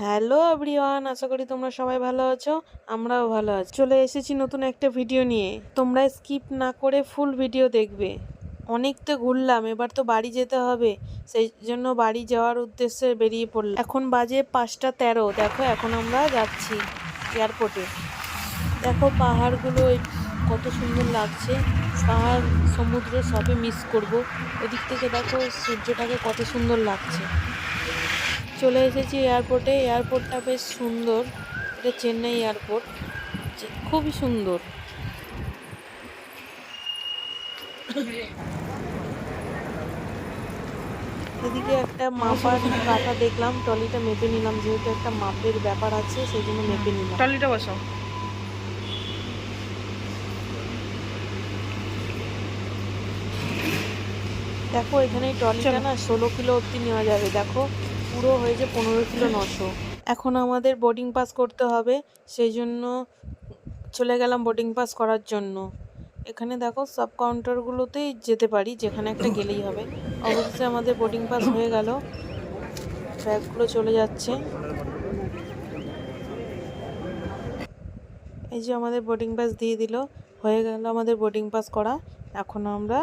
Hello everyone, আশা করি তোমরা সবাই ভালো আছো, আমরাও ভালো আছি। চলে এসেছি নতুন একটা ভিডিও নিয়ে। তোমরা স্কিপ না করে ফুল ভিডিও দেখবে। অনেক তো ঘুরলাম, এবার তো বাড়ি যেতে হবে। সেই জন্য বাড়ি যাওয়ার উদ্দেশ্যে বেরিয়ে পড়লাম। এখন বাজে পাঁচটা তেরো। দেখো, এখন আমরা যাচ্ছি এয়ারপোর্টে। দেখো পাহাড়গুলো কত সুন্দর লাগছে। পাহাড়, সমুদ্র সবই মিস করব। ওদিক থেকে দেখো সূর্যটাকে কত সুন্দর লাগছে। চলে এসেছি এয়ারপোর্টে এয়ারপোর্টটা বেশ সুন্দর। এটা চেন্নাই এয়ারপোর্ট খুবই সুন্দর। এদিকে একটা মাপার কাটা দেখলাম ট্রলিটা মেপে নিলাম। যেহেতু একটা মাপের ব্যাপার আছে সেই জন্য মেপে নিলাম। ট্রলিটা বসাও। দেখো এখানে এই ট্রলিটা না ষোলো কিলো অবধি নেওয়া যাবে। দেখো পুরো হয়েছে পনেরো কিলো নশো। এখন আমাদের বোর্ডিং পাস করতে হবে, সেই জন্য চলে গেলাম বোর্ডিং পাস করার জন্য। এখানে দেখো সাব কাউন্টারগুলোতেই যেতে পারি, যেখানে একটা গেলেই হবে। অবশ্যই আমাদের বোর্ডিং পাস হয়ে গেল। ব্যাগগুলো চলে যাচ্ছে। এই যে আমাদের বোর্ডিং পাস দিয়ে দিল, হয়ে গেল আমাদের বোর্ডিং পাস করা। এখন আমরা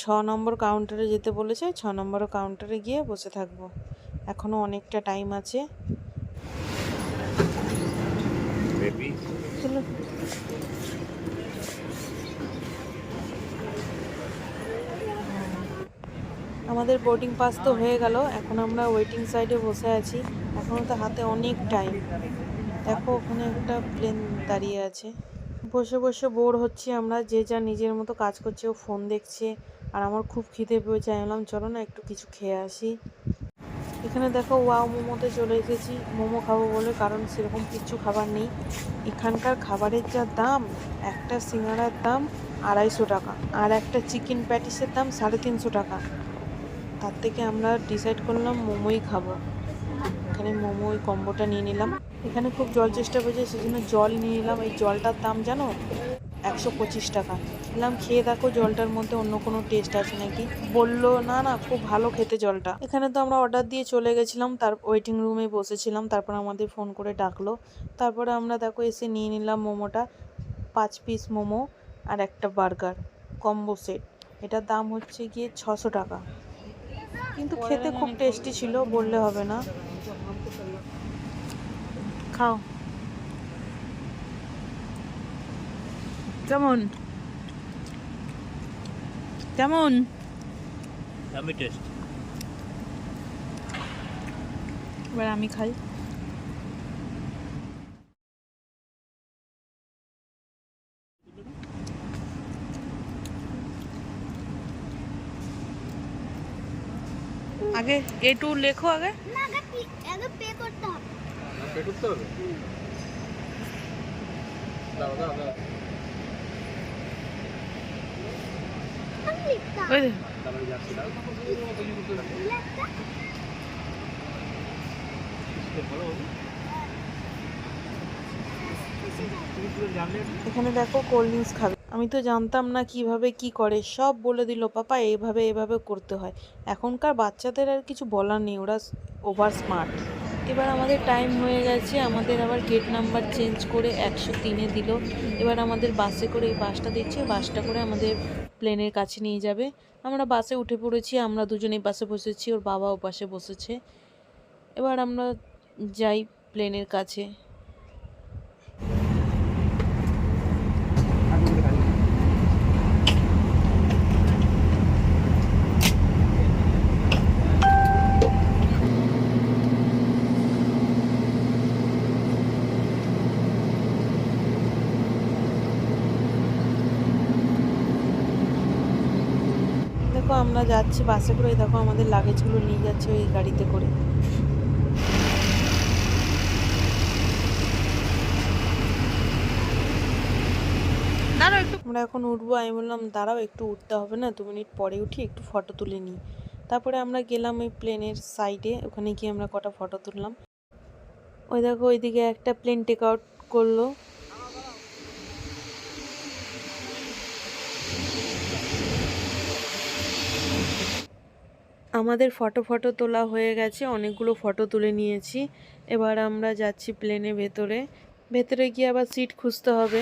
ছ নম্বর কাউন্টারে যেতে বলেছে ছ নম্বর কাউন্টারে গিয়ে বসে থাকব। এখনও অনেকটা টাইম আছে। আমাদের বোর্ডিং পাস তো হয়ে গেল এখন আমরা ওয়েটিং সাইডে বসে আছি। এখনও তো হাতে অনেক টাইম দেখো ওখানে একটা প্লেন দাঁড়িয়ে আছে। বসে বসে বোর হচ্ছি আমরা যে যা নিজের মতো কাজ করছে ও ফোন দেখছে। আর আমার খুব খিদে পেয়েছে, আমি বললাম, চলো না, একটু কিছু খেয়ে আসি। এখানে দেখো, ওয়াও, মোমোতে চলে এসেছি। মোমো খাব বলে, কারণ সেরকম কিছু খাবার নেই। এখানকার খাবারের যা দাম, একটা সিঙ্গাড়ার দাম আড়াইশো টাকা, আর একটা চিকেন প্যাটিসের দাম সাড়ে তিনশো টাকা। তার থেকে আমরা ডিসাইড করলাম, মোমোই খাব। এখানে মোমো ওই কম্বোটা নিয়ে নিলাম। এখানে খুব জল চেষ্টা করেছে, সেজন্য জল নিয়ে নিলাম। এই জলটার দাম জানো? একশো পঁচিশ টাকা। বললাম খেয়ে দেখো জলটার মধ্যে অন্য কোনো টেস্ট আছে নাকি? বলল না না খুব ভালো খেতে জলটা। এখানে তো আমরা অর্ডার দিয়ে চলে গেছিলাম তার ওয়েটিং রুমে বসেছিলাম তারপর আমাদের ফোন করে ডাকলো। তারপরে আমরা দেখো এসে নিয়ে নিলাম মোমোটা পাঁচ পিস মোমো আর একটা বার্গার কম্বো সেট এটার দাম হচ্ছে গিয়ে ছশো টাকা। কিন্তু খেতে খুব টেস্টি ছিল বললে হবে না। খাও। কেমন কেমন? Taste. এবার আমি খাই। আগে এটু লেখো আগে। না আগে পে- আগে পে করতে হবে। আমি লিখতাম এখানে দেখো কোল্ড ড্রিঙ্কস খাবে। আমি তো জানতাম না কীভাবে কি করে, সব বলে দিল, পাপা, এইভাবে এইভাবে করতে হয়। এখনকার বাচ্চাদের আর কিছু বলার নেই, ওরা ওভার স্মার্ট এবার আমাদের টাইম হয়ে গেছে, আমাদের আবার গেট নাম্বার চেঞ্জ করে একশো তিনে দিল। এবার আমাদের বাসে করে এই বাসটা দিচ্ছে বাসটা করে আমাদের প্লেনের কাছে নিয়ে যাবে। আমরা বাসে উঠে পড়েছি, আমরা দুজনেই বাসে বসেছি, ওর বাবা ও পাশে বসেছে। এবার আমরা যাই প্লেনের কাছে দেখো আমরা যাচ্ছি বাসে করে দেখো আমাদের লাগেজগুলো নিয়ে যাচ্ছে ওই গাড়িতে করে। আমরা এখন উঠবো আমি বললাম দাঁড়াও একটু উঠতে হবে না দু মিনিট পরে উঠি একটু ফটো তুলে নিই। তারপরে আমরা গেলাম ওই প্লেনের সাইডে ওখানে গিয়ে আমরা কটা ফটো তুললাম। ওই দেখো ওইদিকে একটা প্লেন টেক আউট করল। আমাদের ফটো ফটো তোলা হয়ে গেছে। অনেকগুলো ফটো তুলে নিয়েছি। এবার আমরা যাচ্ছি প্লেনে ভেতরে। ভেতরে গিয়ে আবার সিট খুঁজতে হবে।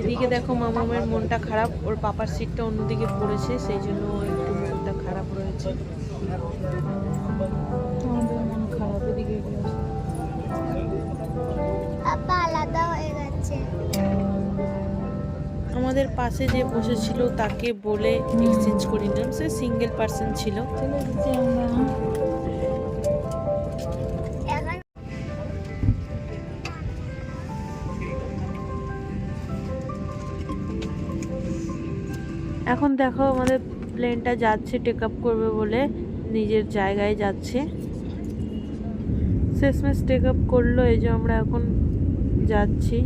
এদিকে দেখো মামামের মনটা খারাপ। ওর পাপার সিটটা অন্যদিকে পড়েছে, সেই জন্য একটু মনটা খারাপ রয়েছে। আমাদের পাশে যে বসেছিল, তাকে বলে এক্সচেঞ্জ করে নিলাম। সে সিঙ্গেল পার্সন ছিল। এখন দেখো আমাদের প্লেনটা যাচ্ছে টেক আপ করবে বলে নিজের জায়গায় যাচ্ছে। শেষমেশ টেক আপ করল, এই যে আমরা এখন যাচ্ছি।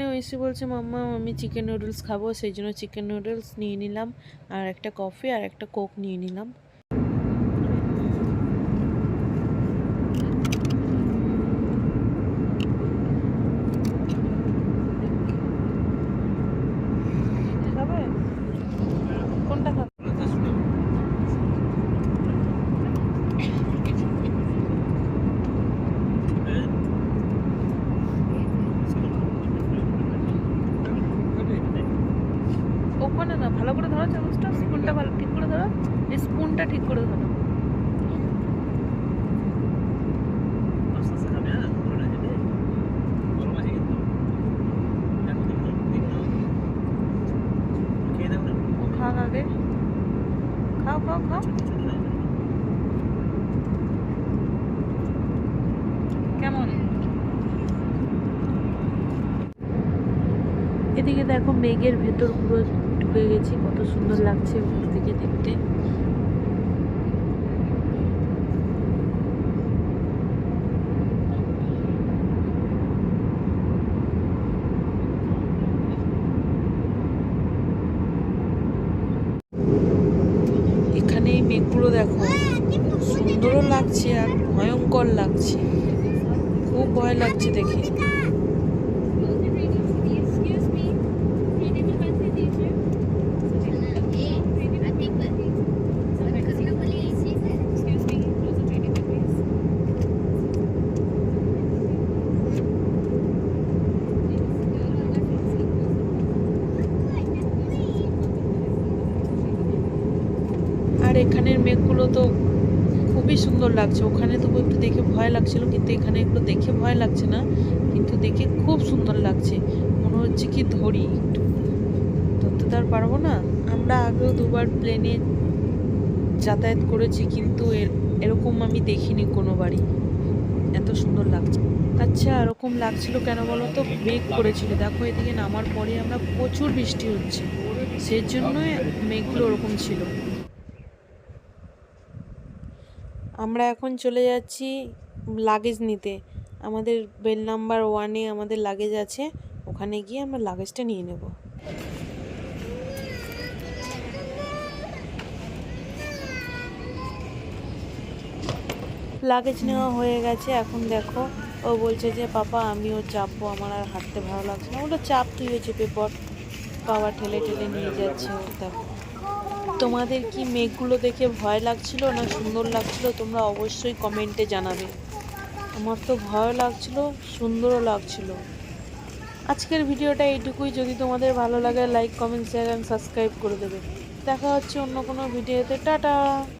এখানে ওইসি বলছে, মাম্মা, আমি চিকেন নুডলস খাব। সেই জন্য চিকেন নুডলস নিয়ে নিলাম, আর একটা কফি আর একটা কোক নিয়ে নিলাম খাবে কোনটা খাবে ওখানে না ভালো করে ধরো চামচটা স্পুনটা ভালো ঠিক করে ধরো এই স্পুনটা ঠিক করে ধরো ও খাও আগে খাও খাও খাও এদিকে দেখো মেঘের ভেতর পুরো ঢুকে গেছি কত সুন্দর লাগছে থেকে দেখতে। এই দেখো। সুন্দরও লাগছে আর ভয়ঙ্কর লাগছে। খুব ভয় লাগছে দেখে আর এখানের মেঘগুলো তো খুবই সুন্দর লাগছে। ওখানে তবু একটু দেখে ভয় লাগছিল, কিন্তু এখানে একটু দেখে ভয় লাগছে না, কিন্তু দেখে খুব সুন্দর লাগছে। মনে হচ্ছে কি ধরি একটু। ধরতে তো আর পারব না। আমরা আগেও দুবার প্লেনে যাতায়াত করেছি, কিন্তু এর- এরকম আমি দেখিনি কোনো বাড়ি এত সুন্দর লাগছে। আচ্ছা এরকম লাগছিল কেন বলো তো? মেঘ করেছিল। দেখো, এদিকে নামার পরে আমরা প্রচুর বৃষ্টি হচ্ছে। সেই জন্যই মেঘগুলো ওরকম ছিল। আমরা এখন চলে যাচ্ছি লাগেজ নিতে। আমাদের বেল নাম্বার ওয়ানে আমাদের লাগেজ আছে, ওখানে গিয়ে আমরা লাগেজটা নিয়ে নেব। লাগেজ নেওয়া হয়ে গেছে, এখন দেখো, ও বলছে যে, পাপা, আমিও চাপবো, আমার আর হাঁটতে ভালো লাগছে না। ওটা চাপ তুই হয়েছে পেপর বাবা ঠেলে ঠেলে নিয়ে যাচ্ছে দেখো তোমাদের কি মেঘগুলো দেখে ভয় লাগছিল না সুন্দর লাগছিল? তোমরা অবশ্যই কমেন্টে জানাবে। আমার তো ভয় লাগছিল, সুন্দরও লাগছিল। আজকের ভিডিওটা এইটুকুই। যদি তোমাদের ভালো লাগে like comment share and subscribe করে দেবে। দেখা হচ্ছে অন্য কোনো ভিডিওতে। টাটা!